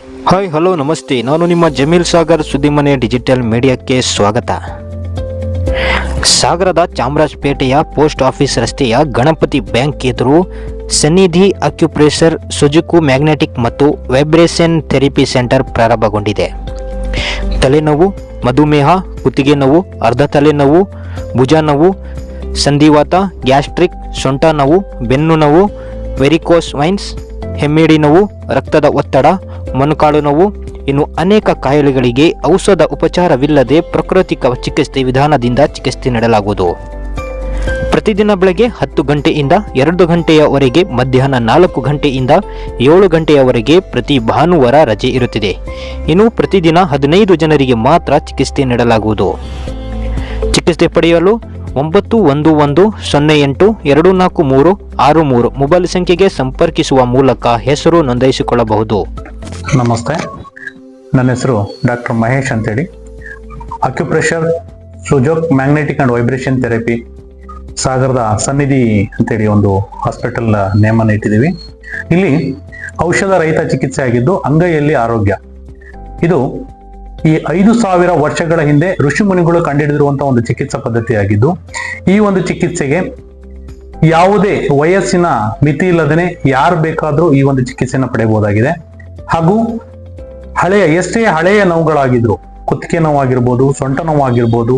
Hi hello ನಮಸ್ತೆ. ನಾನು ನಿಮ್ಮ ಜಮೀಲ್ ಸಾಗರ್ ಸುದ್ದಿಮನೆ ಡಿಜಿಟಲ್ ಮೀಡಿಯಾಕ್ಕೆ ಸ್ವಾಗತ. ಸಾಗರದ ಚಾಮರಾಜಪೇಟೆಯ ಪೋಸ್ಟ್ ಆಫೀಸ್ ರಸ್ತೆಯ ಗಣಪತಿ ಬ್ಯಾಂಕ್ ಎದುರು ಸನ್ನಿಧಿ ಅಕ್ಯುಪ್ರೆಷರ್ ಸುಜುಕು ಮ್ಯಾಗ್ನೆಟಿಕ್ ಮತ್ತು ವೈಬ್ರೇಷನ್ ಥೆರಪಿ ಸೆಂಟರ್ ಪ್ರಾರಂಭಗೊಂಡಿದೆ. ತಲೆನೋವು, ಮಧುಮೇಹ, ಕುತ್ತಿಗೆ ನೋವು, ಅರ್ಧ ತಲೆನೋವು ಭುಜ ನೋವು, ಸಂಧಿವಾತ, ಗ್ಯಾಸ್ಟ್ರಿಕ್, ಸೊಂಟ ನೋವು, ಬೆನ್ನು ನೋವು ವೆರಿಕೋಸ್ ವೈನ್ಸ್ ಹೆಮ್ಮಿಡಿ ನೋವು, ರಕ್ತದ ಒತ್ತಡ ಮೊಣಕಾಲು ನೋವು. ಇನ್ನು ಅನೇಕ ಕಾಯಿಲೆಗಳಿಗೆ ಔಷಧ ಉಪಚಾರವಿಲ್ಲದೆ ಪ್ರಾಕೃತಿಕ ಚಿಕಿತ್ಸೆ ವಿಧಾನದಿಂದ ಚಿಕಿತ್ಸೆ ನೀಡಲಾಗುವುದು. ಪ್ರತಿದಿನ ಬೆಳಗ್ಗೆ ಹತ್ತು ಗಂಟೆಯಿಂದ ಎರಡು ಗಂಟೆಯವರೆಗೆ ಮಧ್ಯಾಹ್ನ ನಾಲ್ಕು ಗಂಟೆಯಿಂದ ಏಳು ಗಂಟೆಯವರೆಗೆ ಪ್ರತಿ ಭಾನುವಾರ ರಜೆ ಇರುತ್ತಿದೆ. ಇನ್ನು ಪ್ರತಿದಿನ ಹದಿನೈದು ಜನರಿಗೆ ಮಾತ್ರ ಚಿಕಿತ್ಸೆ ನೀಡಲಾಗುವುದು. ಚಿಕಿತ್ಸೆ ಪಡೆಯಲು ಒಂಬತ್ತು ಒಂದು ಒಂದು ಸೊನ್ನೆ ಎಂಟು ಎರಡು ನಾಲ್ಕು ಮೂರು ಆರು ಮೂರು ಮೊಬೈಲ್ ಸಂಖ್ಯೆಗೆ ಸಂಪರ್ಕಿಸುವ ಮೂಲಕ ಹೆಸರು ನೋಂದಾಯಿಸಿಕೊಳ್ಳಬಹುದು. ನಮಸ್ತೆ. ನನ್ನ ಹೆಸರು ಡಾಕ್ಟರ್ ಮಹೇಶ್ ಅಂತೇಳಿ. Acupressure sujok magnetic and vibration therapy ಸಾಗರದ ಸನ್ನಿಧಿ ಅಂತೇಳಿ ಒಂದು ಹಾಸ್ಪಿಟಲ್ ನೇಮನ್ನು ಇಟ್ಟಿದ್ದೀವಿ. ಇಲ್ಲಿ ಔಷಧ ರಹಿತ ಚಿಕಿತ್ಸೆ ಆಗಿದ್ದು ಅಂಗೈಯಲ್ಲಿ ಆರೋಗ್ಯ. ಇದು ಈ ಐದು ಸಾವಿರ ವರ್ಷಗಳ ಹಿಂದೆ ಋಷಿ ಮುನಿಗಳು ಕಂಡುಹಿಡಿದಿರುವಂತಹ ಒಂದು ಚಿಕಿತ್ಸಾ ಪದ್ಧತಿಯಾಗಿದ್ದು ಈ ಒಂದು ಚಿಕಿತ್ಸೆಗೆ ಯಾವುದೇ ವಯಸ್ಸಿನ ಮಿತಿ ಇಲ್ಲದೇನೆ ಯಾರು ಬೇಕಾದರೂ ಈ ಒಂದು ಚಿಕಿತ್ಸೆಯನ್ನು ಪಡೆಯಬಹುದಾಗಿದೆ. ಹಾಗೂ ಹಳೆಯ, ಎಷ್ಟೇ ಹಳೆಯ ನೋವುಗಳಾಗಿದ್ರು, ಕುತ್ತಿಗೆ ನೋವಾಗಿರ್ಬೋದು, ಸೊಂಟ ನೋವಾಗಿರ್ಬೋದು,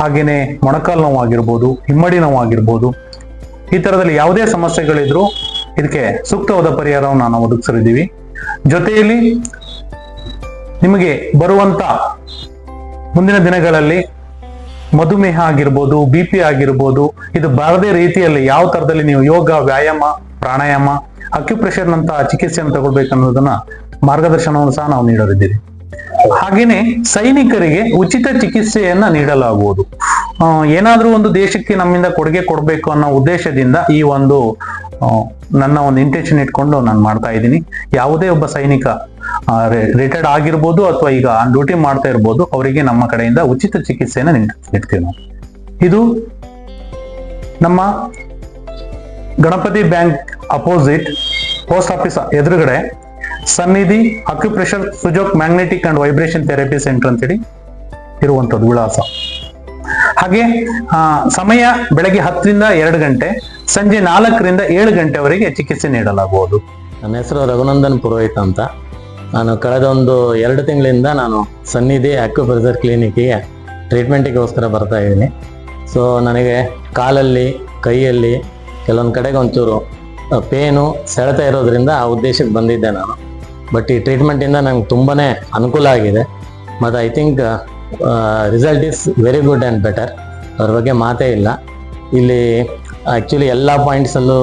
ಹಾಗೇನೆ ಮೊಣಕಾಲು ನೋವಾಗಿರ್ಬೋದು, ಹಿಮ್ಮಡಿ ನೋವಾಗಿರ್ಬೋದು, ಈ ತರದಲ್ಲಿ ಯಾವುದೇ ಸಮಸ್ಯೆಗಳಿದ್ರು ಇದಕ್ಕೆ ಸೂಕ್ತವಾದ ಪರಿಹಾರವನ್ನು ನಾವು ಒದಗಿಸಲಿದ್ದೀವಿ ಜೊತೆಯಲ್ಲಿ ನಿಮಗೆ ಬರುವಂತ ಮುಂದಿನ ದಿನಗಳಲ್ಲಿ ಮಧುಮೇಹ ಆಗಿರ್ಬೋದು ಬಿ ಪಿ ಆಗಿರ್ಬೋದು, ಇದು ಬಾರದೇ ರೀತಿಯಲ್ಲಿ ಯಾವ ತರದಲ್ಲಿ ನೀವು ಯೋಗ, ವ್ಯಾಯಾಮ, ಪ್ರಾಣಾಯಾಮ ಅಕ್ಯುಪ್ರೆಷರ್ ನಂತಹ ಚಿಕಿತ್ಸೆಯನ್ನು ತಗೊಳ್ಬೇಕನ್ನೋದನ್ನ ಮಾರ್ಗದರ್ಶನವನ್ನು ಸಹ ನಾವು ನೀಡಲಿದ್ದೀವಿ ಹಾಗೇನೆ ಸೈನಿಕರಿಗೆ ಉಚಿತ ಚಿಕಿತ್ಸೆಯನ್ನ ನೀಡಲಾಗುವುದು. ಏನಾದರೂ ಒಂದು ದೇಶಕ್ಕೆ ನಮ್ಮಿಂದ ಕೊಡುಗೆ ಕೊಡಬೇಕು ಅನ್ನೋ ಉದ್ದೇಶದಿಂದ ಈ ಒಂದು ನನ್ನ ಒಂದು ಇಂಟೆನ್ಷನ್ ಇಟ್ಕೊಂಡು ನಾನು ಮಾಡ್ತಾ ಇದ್ದೀನಿ. ಯಾವುದೇ ಒಬ್ಬ ಸೈನಿಕ ರಿಟೈರ್ಡ್ ಆಗಿರ್ಬೋದು ಅಥವಾ ಈಗ ಡ್ಯೂಟಿ ಮಾಡ್ತಾ ಇರ್ಬೋದು, ಅವರಿಗೆ ನಮ್ಮ ಕಡೆಯಿಂದ ಉಚಿತ ಚಿಕಿತ್ಸೆಯನ್ನು ನೀಡ್- ನೀಡ್ತೀವಿ ಇದು ನಮ್ಮ Ganapati bank opposite post office ಎದುರುಗಡೆ Sannidhi acupressure sujok magnetic and vibration therapy centre ಅಂತೇಳಿ ಇರುವಂತದ್ದು ವಿಳಾಸ. ಹಾಗೆ ಸಮಯ ಬೆಳಗ್ಗೆ ಹತ್ತರಿಂದ ಎರಡು ಗಂಟೆ, ಸಂಜೆ ನಾಲ್ಕರಿಂದ ಏಳು ಗಂಟೆವರೆಗೆ ಚಿಕಿತ್ಸೆ ನೀಡಲಾಗುವುದು. ನನ್ನ ಹೆಸರು ರಘುನಂದನ್ ಪುರೋಹಿತ್ ಅಂತ. ನಾನು ಕಳೆದ ಒಂದು ಎರಡು ತಿಂಗಳಿಂದ ನಾನು ಸನ್ನಿಧಿ ಅಕ್ಯುಪ್ರೆಷರ್ ಕ್ಲಿನಿಕ್ಕಿಗೆ ಟ್ರೀಟ್ಮೆಂಟಿಗೋಸ್ಕರ ಬರ್ತಾ ಇದ್ದೀನಿ. ಸೊ ನನಗೆ ಕಾಲಲ್ಲಿ, ಕೈಯಲ್ಲಿ, ಕೆಲವೊಂದು ಕಡೆಗೆ ಒಂಚೂರು ಪೇನು ಸೆಳೆತ ಇರೋದ್ರಿಂದ ಆ ಉದ್ದೇಶಕ್ಕೆ ಬಂದಿದ್ದೆ ನಾನು. ಬಟ್ ಈ ಟ್ರೀಟ್ಮೆಂಟಿಂದ ನಂಗೆ ತುಂಬಾ ಅನುಕೂಲ ಆಗಿದೆ. ಮತ್ತು I think result is very good and better ಅದ್ರ ಬಗ್ಗೆ ಮಾತೇ ಇಲ್ಲ. ಇಲ್ಲಿ ಆ್ಯಕ್ಚುಲಿ ಎಲ್ಲ ಪಾಯಿಂಟ್ಸಲ್ಲೂ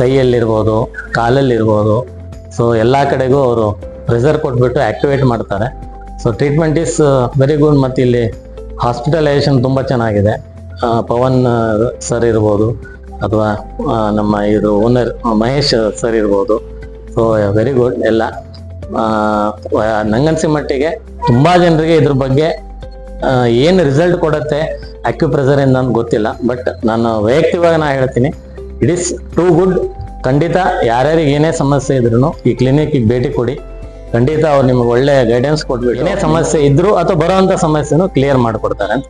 ಕೈಯಲ್ಲಿರ್ಬೋದು, ಕಾಲಲ್ಲಿರ್ಬೋದು. ಸೊ ಎಲ್ಲ ಕಡೆಗೂ ಅವರು ಪ್ರೆಸರ್ ಕೊಟ್ಬಿಟ್ಟು ಆಕ್ಟಿವೇಟ್ ಮಾಡ್ತಾರೆ. So treatment is very good ಮತ್ತು ಇಲ್ಲಿ ಹಾಸ್ಪಿಟಲೈಸೇಷನ್ ತುಂಬ ಚೆನ್ನಾಗಿದೆ. ಪವನ್ ಸರ್ ಇರ್ಬೋದು, ಅಥವಾ ನಮ್ಮ ಇದು ಓನರ್ ಮಹೇಶ್ ಸರ್ ಇರ್ಬೋದು. ವೆರಿ ಗುಡ್ ಎಲ್ಲ ನಂಗನ್ಸಿ ಮಟ್ಟಿಗೆ ತುಂಬಾ ಜನರಿಗೆ ಇದ್ರ ಬಗ್ಗೆ ಏನು ರಿಸಲ್ಟ್ ಕೊಡುತ್ತೆ ಅಕ್ಯುಪ್ರೆಸರ್ ಇಂದ ನನ್ಗೆ ಗೊತ್ತಿಲ್ಲ ಬಟ್ ನಾನು ವೈಯಕ್ತಿಕವಾಗಿ ನಾ ಹೇಳ್ತೀನಿ ಇಟ್ ಈಸ್ ಟೂ ಗುಡ್ ಖಂಡಿತ ಯಾರ್ಯಾರಿಗೆ ಏನೇ ಸಮಸ್ಯೆ ಇದ್ರು ಈ ಕ್ಲಿನಿಕ್ಗೆ ಭೇಟಿ ಕೊಡಿ. ಖಂಡಿತ ಅವ್ರು ನಿಮ್ಗೆ ಒಳ್ಳೆ ಗೈಡೆನ್ಸ್ ಕೊಟ್ಬಿಟ್ಟು ಏನೇ ಸಮಸ್ಯೆ ಇದ್ರು ಅಥವಾ ಬರೋವಂಥ ಸಮಸ್ಯೆನೂ ಕ್ಲಿಯರ್ ಮಾಡಿಕೊಡ್ತಾರೆ ಅಂತ.